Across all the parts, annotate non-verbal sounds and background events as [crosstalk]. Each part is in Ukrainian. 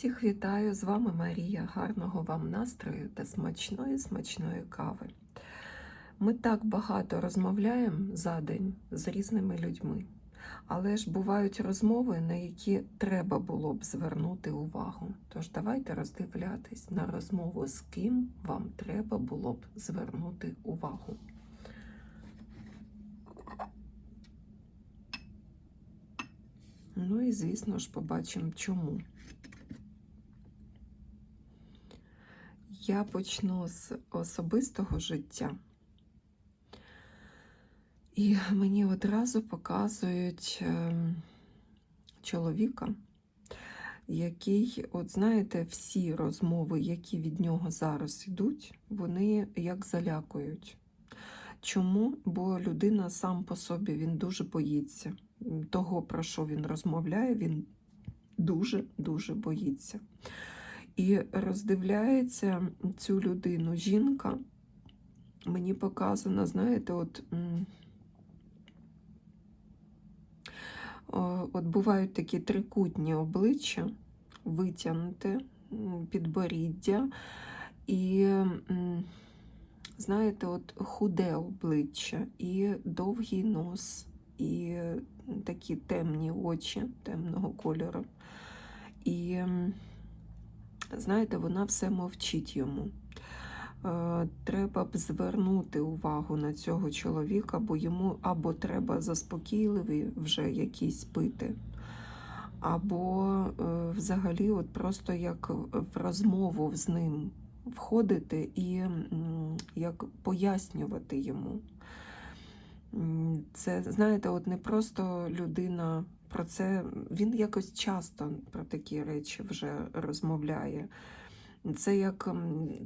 Всіх вітаю, з вами Марія. Гарного вам настрою та смачної смачної кави. Ми так багато розмовляємо за день з різними людьми, але ж бувають розмови, на які треба було б звернути увагу. Тож давайте роздивлятись на розмову, з ким вам треба було б звернути увагу. Ну і звісно ж побачимо чому. Я почну з особистого життя. І мені одразу показують ем, чоловіка, який, от знаєте, всі розмови, які від нього зараз йдуть, вони як залякують. Чому? Бо людина сам по собі він дуже боїться. Того, про що він розмовляє, він дуже-дуже боїться. І роздивляється цю людину жінка. Мені показано, знаєте, от, от бувають такі трикутні обличчя, витягнуте, підборіддя, і, знаєте, от худе обличчя, і довгий нос, і такі темні очі темного кольору. І знаєте, вона все мовчить йому. Е, Треба б звернути увагу на цього чоловіка, бо йому або треба заспокійливі вже якісь пити, або е, взагалі от просто як в розмову з ним входити і як пояснювати йому. Це, знаєте, от не просто людина про це, він якось часто про такі речі вже розмовляє. Це як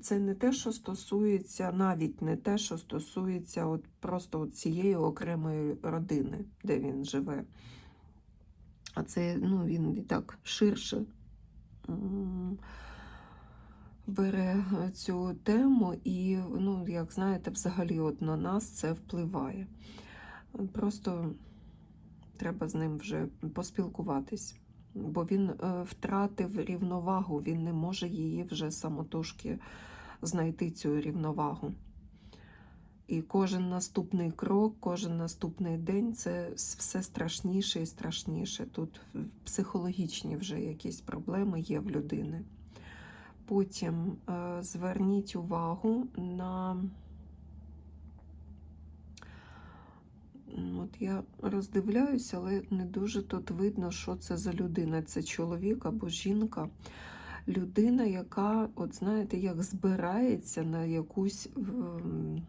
це не те, що стосується, навіть не те, що стосується от просто от цієї окремої родини, де він живе. А це ну, він і так ширше бере цю тему, і, ну, як знаєте, взагалі от на нас це впливає. Просто треба з ним вже поспілкуватись, бо він е, втратив рівновагу, він не може її вже самотужки знайти цю рівновагу. І кожен наступний крок, кожен наступний день це все страшніше і страшніше. Тут психологічні вже якісь проблеми є в людини. Потім е, зверніть увагу на От я роздивляюся, але не дуже тут видно, що це за людина. Це чоловік або жінка. Людина, яка, от знаєте, як збирається на якусь. ем,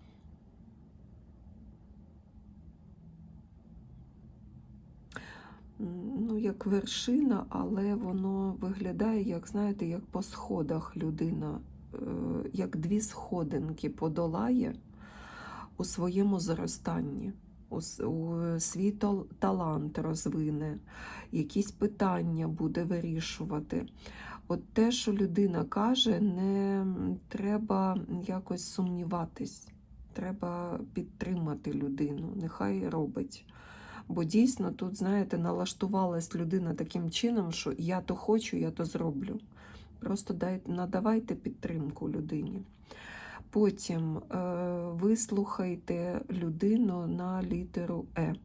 Ну, як вершина, але воно виглядає, як знаєте, як по сходах людина, е, як дві сходинки подолає у своєму зростанні свій тал- талант розвине, якісь питання буде вирішувати. От те, що людина каже, не треба якось сумніватись, треба підтримати людину, нехай робить. Бо дійсно тут, знаєте, налаштувалась людина таким чином, що я то хочу, я то зроблю. Просто надавайте підтримку людині. Потім е, вислухайте людину на літеру Е.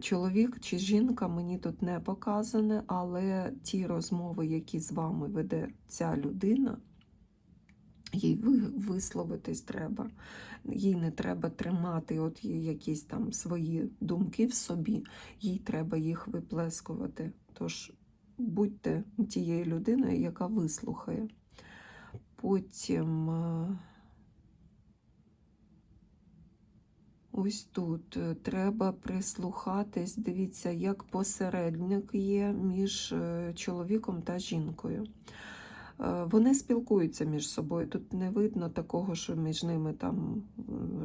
Чоловік чи жінка мені тут не показане, але ті розмови, які з вами веде ця людина, їй висловитись треба. Їй не треба тримати от якісь там свої думки в собі, їй треба їх виплескувати. Тож будьте тією людиною, яка вислухає. Потім е, ось тут е, треба прислухатись, дивіться, як посередник є між е, чоловіком та жінкою. Вони спілкуються між собою. Тут не видно такого, що між ними там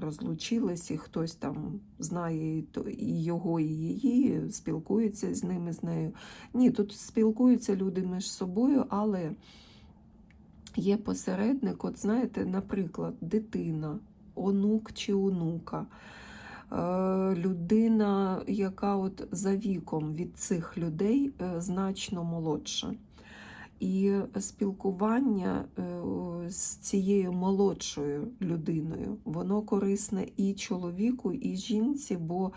розлучились, і хтось там знає і його, і її, спілкується з ними, з нею. Ні, тут спілкуються люди між собою, але є посередник, от знаєте, наприклад, дитина, онук чи онука, е, людина, яка от за віком від цих людей е, значно молодша. І спілкування е, з цією молодшою людиною, воно корисне і чоловіку, і жінці, бо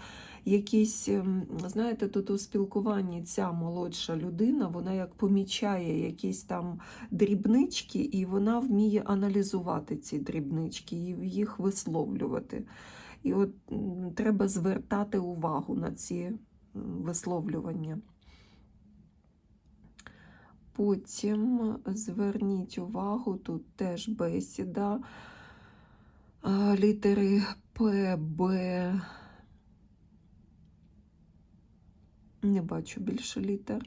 якісь, ем, знаєте, тут у спілкуванні ця молодша людина, вона як помічає якісь там дрібнички, і вона вміє аналізувати ці дрібнички і їх висловлювати. І от треба звертати увагу на ці висловлювання. Потім зверніть увагу, тут теж бесіда, літери П, Б. Не бачу більше літер.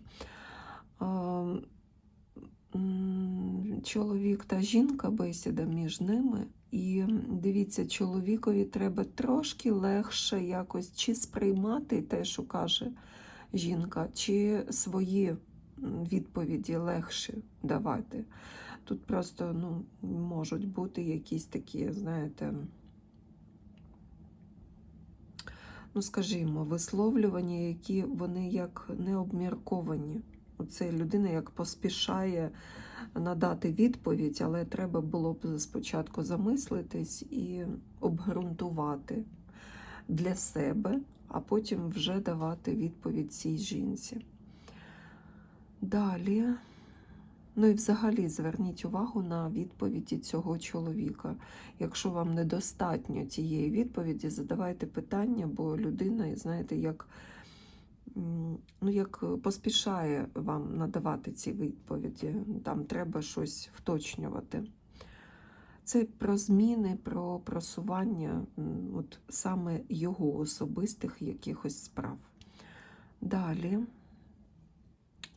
Чоловік та жінка, бесіда між ними. І дивіться, чоловікові треба трошки легше якось чи сприймати те, що каже жінка, чи свої відповіді легше давати. Тут просто ну, можуть бути якісь такі, знаєте, ну, скажімо, висловлювання, які вони як необмірковані. Оце людина як поспішає надати відповідь, але треба було б спочатку замислитись і обґрунтувати для себе, а потім вже давати відповідь цій жінці. Далі. Ну і взагалі зверніть увагу на відповіді цього чоловіка. Якщо вам недостатньо цієї відповіді, задавайте питання, бо людина, знаєте, як, ну, як поспішає вам надавати ці відповіді. Там треба щось вточнювати. Це про зміни, про просування от саме його особистих якихось справ. Далі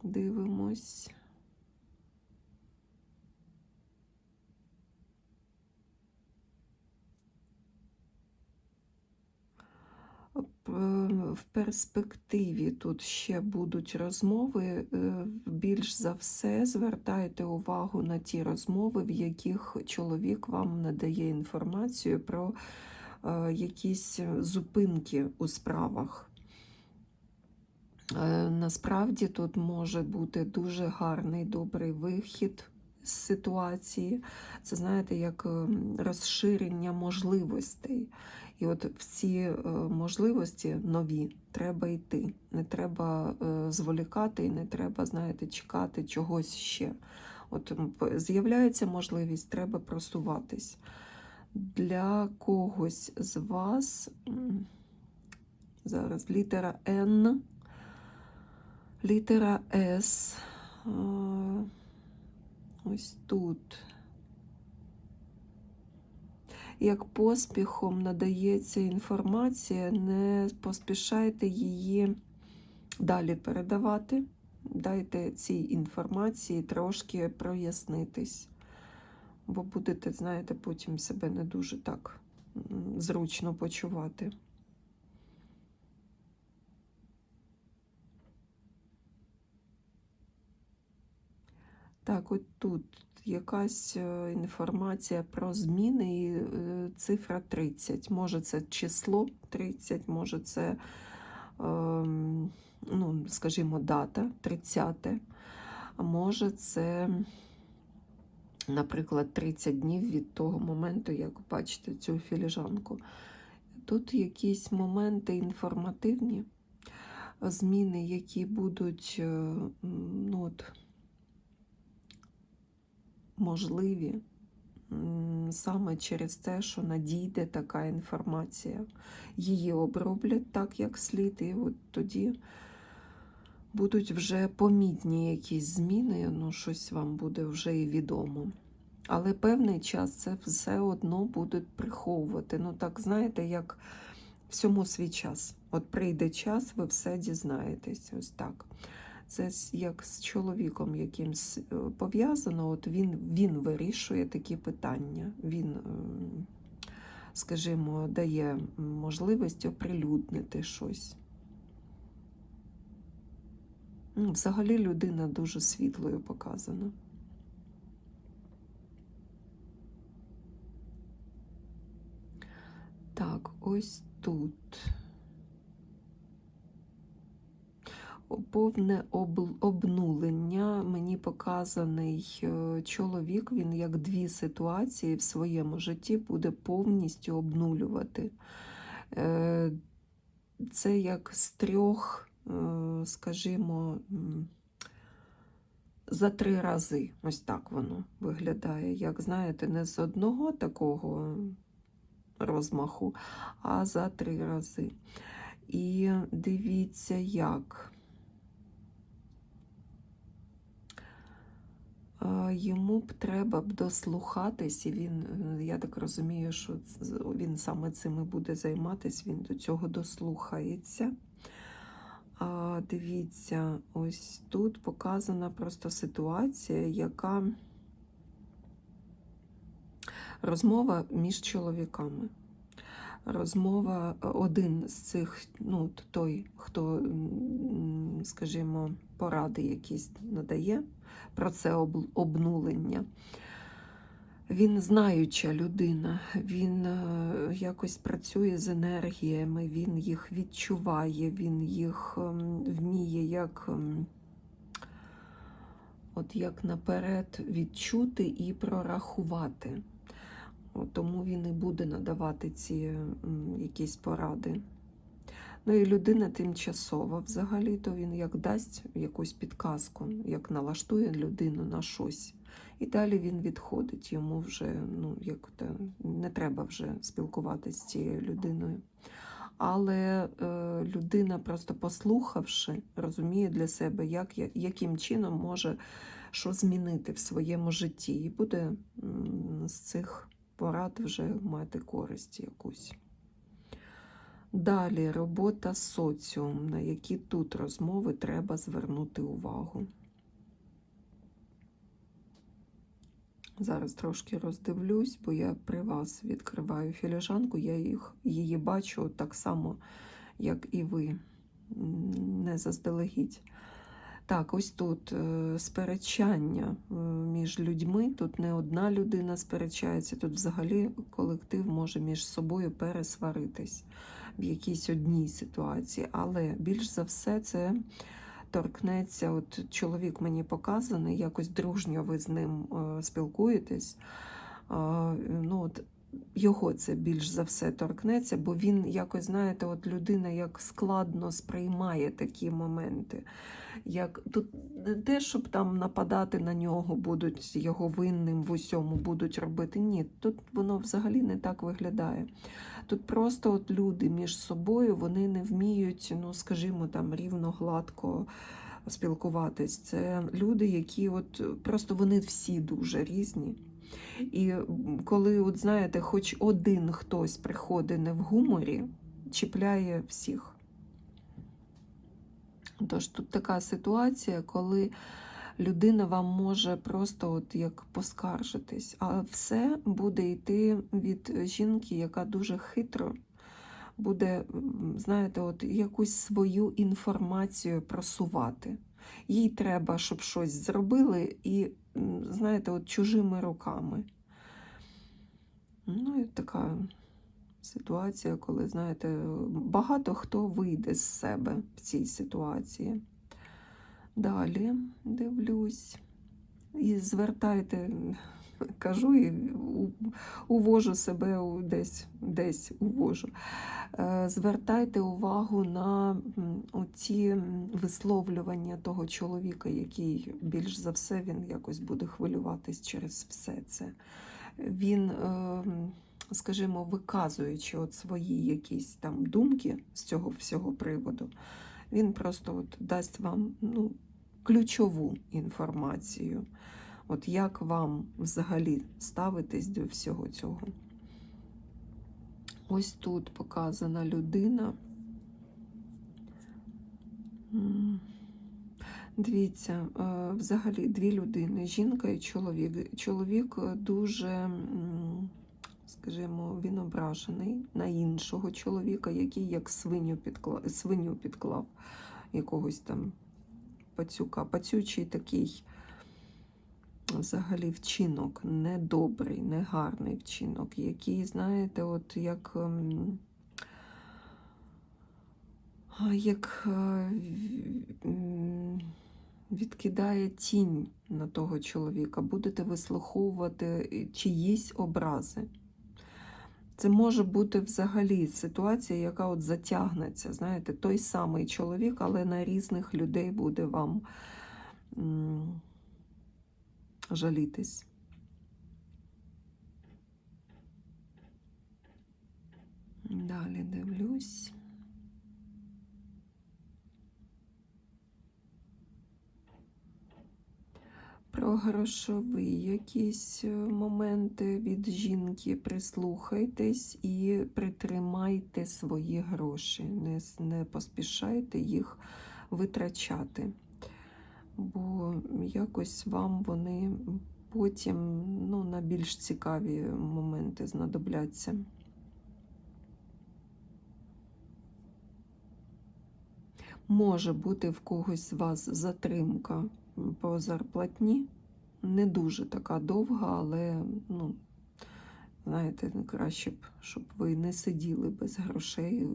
дивимось. В перспективі тут ще будуть розмови. Е, Більш за все звертайте увагу на ті розмови, в яких чоловік вам надає інформацію про е, якісь зупинки у справах. Е, Насправді тут може бути дуже гарний, добрий вихід з ситуації. Це, знаєте, як ем, розширення можливостей. І от в ці е, можливості нові треба йти. Не треба е, зволікати і не треба, знаєте, чекати чогось ще. От з'являється можливість, треба просуватись. Для когось з вас зараз літера Н, літера С. Ось тут. Як поспіхом надається інформація, не поспішайте її далі передавати. Дайте цій інформації трошки прояснитись, бо будете, знаєте, потім себе не дуже так зручно почувати. Так, от тут якась е, інформація про зміни і е, цифра 30. Може, це число 30, може, це, ем, ну, скажімо, дата 30, а може, це, наприклад, 30 днів від того моменту, як бачите цю філіжанку. Тут якісь моменти інформативні, зміни, які будуть, е, ну, от, можливі саме через те, що надійде така інформація. Її оброблять так, як слід, і от тоді будуть вже помітні якісь зміни, ну, щось вам буде вже і відомо. Але певний час це все одно будуть приховувати. Ну, так, знаєте, як всьому свій час. От прийде час, ви все дізнаєтесь. Ось так. Це як з чоловіком якимсь е, пов'язано. От він, він вирішує такі питання. Він, ем, скажімо, дає можливість оприлюднити щось. Ну, Взагалі людина дуже світлою показана. Так, ось тут. Повне об- обнулення. Мені показаний е, чоловік, він як дві ситуації в своєму житті буде повністю обнулювати. Е, Це як з трьох, е, скажімо, за три рази. Ось так воно виглядає. Як знаєте, не з одного такого розмаху, а за три рази. І дивіться, як. Йому б треба б дослухатись, і він, е, я так розумію, що він саме цим і буде займатися, він до цього дослухається. А, дивіться, ось тут показана просто ситуація, яка розмова між чоловіками. Розмова е, один з цих, ну, той, хто, скажімо, поради якісь надає про це обнулення. Він знаюча людина, він е, якось працює з енергіями, він їх відчуває, він їх ем, вміє як, ем, от як наперед відчути і прорахувати. Тому він і буде надавати ці якісь поради. Ну і людина тимчасова взагалі, то він як дасть якусь підказку, як налаштує людину на щось. І далі він відходить. Йому вже ну, як то, не треба вже спілкуватися з цією людиною. Але е, людина, просто послухавши, розуміє для себе, як, яким чином може що змінити в своєму житті, і буде з цих порад вже мати користь якусь. Далі робота соціум, на які тут розмови треба звернути увагу. Зараз трошки роздивлюсь, бо я при вас відкриваю філіжанку, я їх, її бачу так само, як і ви, не заздалегідь. Так, ось тут е, сперечання е, між людьми. Тут не одна людина сперечається, тут взагалі колектив може між собою пересваритись в якійсь одній ситуації. Але більш за все це торкнеться. От чоловік мені показаний, якось дружньо ви з ним е, спілкуєтесь. Е, ну, от, його це більш за все торкнеться, бо він якось, знаєте, от людина як складно сприймає такі моменти. Як тут не те, щоб там нападати на нього, будуть його винним в усьому будуть робити. Ні, тут воно взагалі не так виглядає. Тут просто от люди між собою вони не вміють, ну скажімо, там рівно гладко спілкуватись. Це люди, які от просто вони всі дуже різні. І коли, от знаєте, хоч один хтось приходить не в гуморі, чіпляє всіх. Тож тут така ситуація, коли людина вам може просто от як поскаржитись, а все буде йти від жінки, яка дуже хитро буде, знаєте, от якусь свою інформацію просувати. Їй треба, щоб щось зробили, і, знаєте, от чужими руками. Ну, і така ситуація, коли, знаєте, багато хто вийде з себе в цій ситуації. Далі дивлюсь. І звертайте, [laughs] кажу і увожу себе десь, десь увожу. Е, Звертайте увагу на м, висловлювання того чоловіка, який більш за все він якось буде хвилюватись через все це. Він, е, скажімо, виказуючи от свої якісь там думки з цього всього приводу, він просто от дасть вам ну, ключову інформацію. От як вам взагалі ставитись до всього цього? Ось тут показана людина. Дивіться, е, взагалі дві людини, жінка і чоловік. Чоловік дуже, скажімо, він ображений на іншого чоловіка, який як свиню підклав, свиню підклав якогось там пацюка. Пацючий такий взагалі вчинок, недобрий, негарний вчинок, який, знаєте, от як. ем, як е, відкидає тінь на того чоловіка, будете вислуховувати чиїсь образи. Це може бути взагалі ситуація, яка от затягнеться. Знаєте, той самий чоловік, але на різних людей буде вам жалітись. Далі дивлюсь. Про грошові якісь е, моменти від жінки прислухайтесь і притримайте свої гроші. Не, не поспішайте їх витрачати. Бо якось вам вони потім ну, на більш цікаві моменти знадобляться. Може бути в когось з вас затримка по зарплатні. Не дуже така довга, але, ну, знаєте, краще б, щоб ви не сиділи без грошей,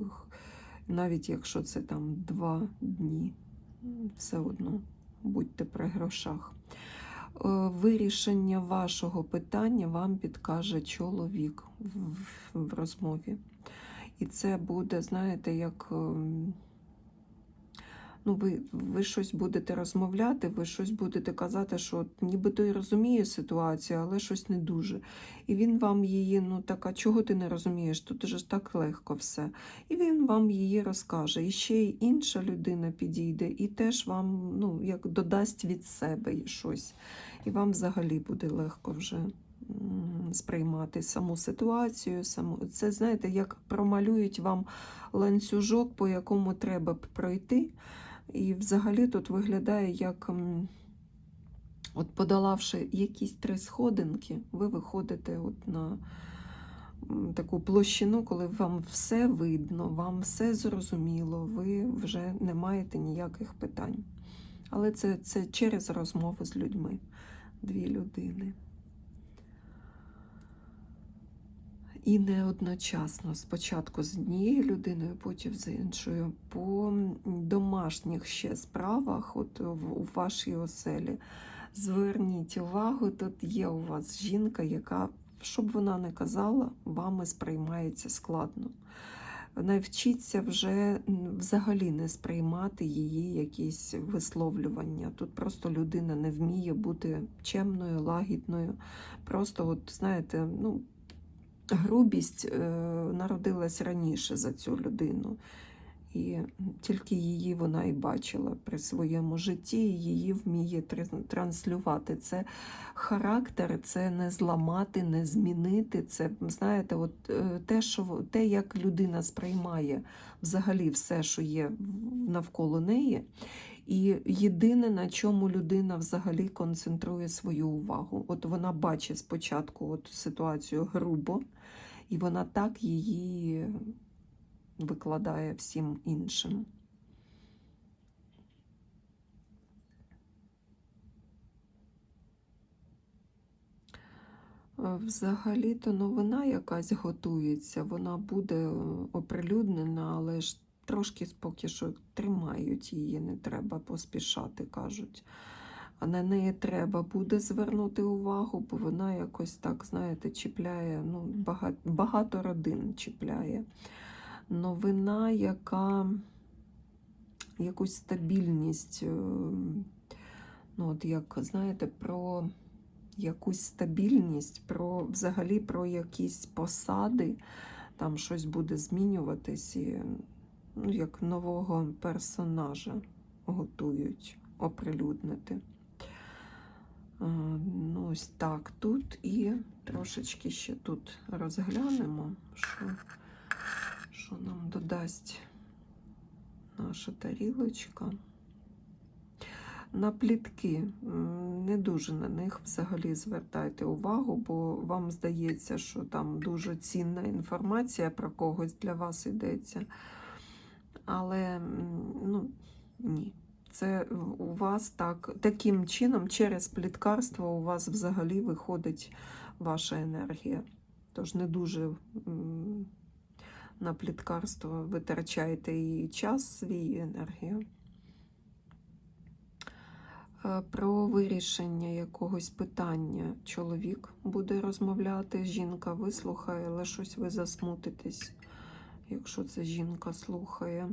навіть якщо це там два дні. Все одно будьте при грошах. Е, Вирішення вашого питання вам підкаже чоловік в, в розмові. І це буде, знаєте, як. Ну, ви, ви щось будете розмовляти, ви щось будете казати, що нібито і розуміє ситуацію, але щось не дуже. І він вам її, ну така, чого ти не розумієш? Тут же ж так легко все. І він вам її розкаже. І ще й інша людина підійде, і теж вам ну, як додасть від себе щось. І вам взагалі буде легко вже сприймати саму ситуацію. Саму... Це, знаєте, як промалюють вам ланцюжок, по якому треба пройти. І взагалі тут виглядає як, м, от подолавши якісь три сходинки, ви виходите от на таку площину, коли вам все видно, вам все зрозуміло, ви вже не маєте ніяких питань. Але це, це через розмови з людьми. Дві людини. І не одночасно, спочатку з однією людиною, потім з іншою. По домашніх ще справах, от у вашій оселі, зверніть увагу, тут є у вас жінка, яка, що б вона не казала, вами сприймається складно. Навчіться вже взагалі не сприймати її якісь висловлювання. Тут просто людина не вміє бути чемною, лагідною. Просто, от знаєте, ну, грубість е, народилась раніше за цю людину. І тільки її вона і бачила при своєму житті, її вміє транслювати. Це характер, це не зламати, не змінити. Це, знаєте, от е, те, що те, як людина сприймає взагалі все, що є навколо неї. І єдине, на чому людина взагалі концентрує свою увагу. От вона бачить спочатку от ситуацію грубо, і вона так її викладає всім іншим. Взагалі-то новина якась готується, вона буде оприлюднена, але ж трошки поки що тримають її, не треба поспішати, кажуть. А на неї треба буде звернути увагу, бо вона якось так, знаєте, чіпляє, ну, багато, багато родин чіпляє. Новина, яка якусь стабільність, е, ну, от як, знаєте, про якусь стабільність, про взагалі про якісь посади, там щось буде змінюватись, як нового персонажа готують оприлюднити. Е, Ну, ось так тут і трошечки ще тут розглянемо, що, що нам додасть наша тарілочка. На плітки не дуже на них взагалі звертайте увагу, бо вам здається, що там дуже цінна інформація про когось для вас йдеться. Але ну, ні. Це у вас так, таким чином, через пліткарство у вас взагалі виходить ваша енергія. Тож не дуже на пліткарство витрачаєте і час свій, і енергію. Е, Про вирішення якогось питання чоловік буде розмовляти, жінка вислухає, але щось ви засмутитесь, якщо це жінка слухає.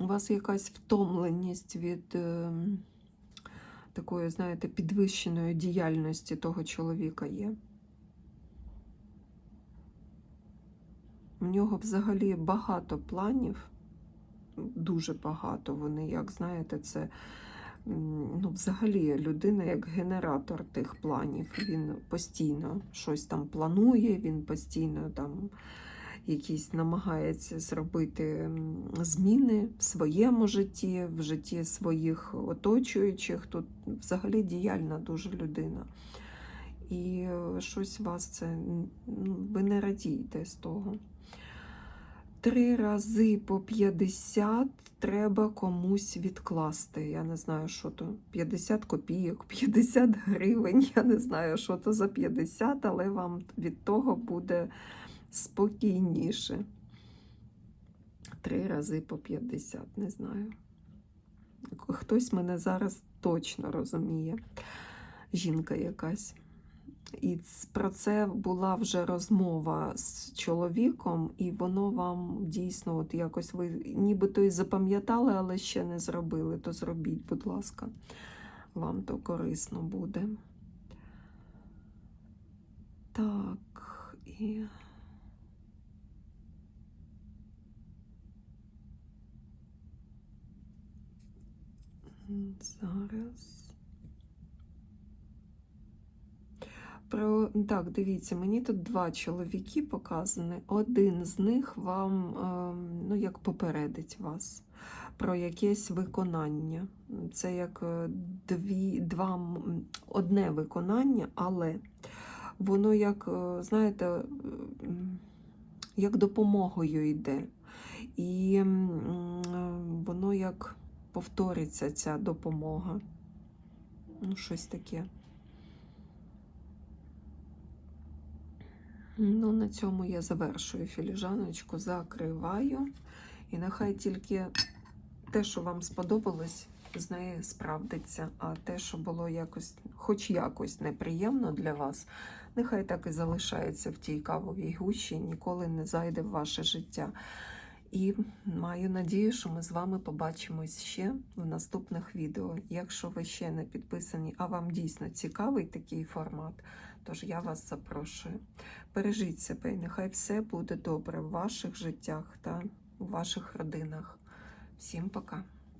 У вас якась втомленість від е, такої, знаєте, підвищеної діяльності того чоловіка є. У нього взагалі багато планів, дуже багато. Вони, як знаєте, це ну, взагалі людина як генератор тих планів. Він постійно щось там планує, він постійно там якісь намагається зробити зміни в своєму житті, в житті своїх оточуючих. Тут взагалі діяльна дуже людина. І е, щось вас це, ну, ви не радієте з того. Три рази по 50 треба комусь відкласти. Я не знаю, що то 50 копійок, 50 гривень. Я не знаю, що то за 50, але вам від того буде спокійніше. Три рази по 50, не знаю. Хтось мене зараз точно розуміє. Жінка якась. І про це була вже розмова з чоловіком, і воно вам дійсно, от якось ви нібито і запам'ятали, але ще не зробили. То зробіть, будь ласка, вам то корисно буде. Так, і. Зараз. Про так, дивіться, мені тут два чоловіки показані. Один з них вам ем, ну, як попередить вас про якесь виконання. Це як е, дві, два, одне виконання, але воно як, е, знаєте, е, як допомогою йде. І воно як повториться ця допомога. Ну, щось таке. Ну, на цьому я завершую філіжаночку, закриваю. І нехай тільки те, що вам сподобалось, з неї справдиться, а те, що було якось, хоч якось неприємно для вас, нехай так і залишається в тій кавовій гущі, ніколи не зайде в ваше життя. І маю надію, що ми з вами побачимось ще в наступних відео. Якщо ви ще не підписані, а вам дійсно цікавий такий формат, тож я вас запрошую. Бережіть себе, і нехай все буде добре в ваших життях та у ваших родинах. Всім пока!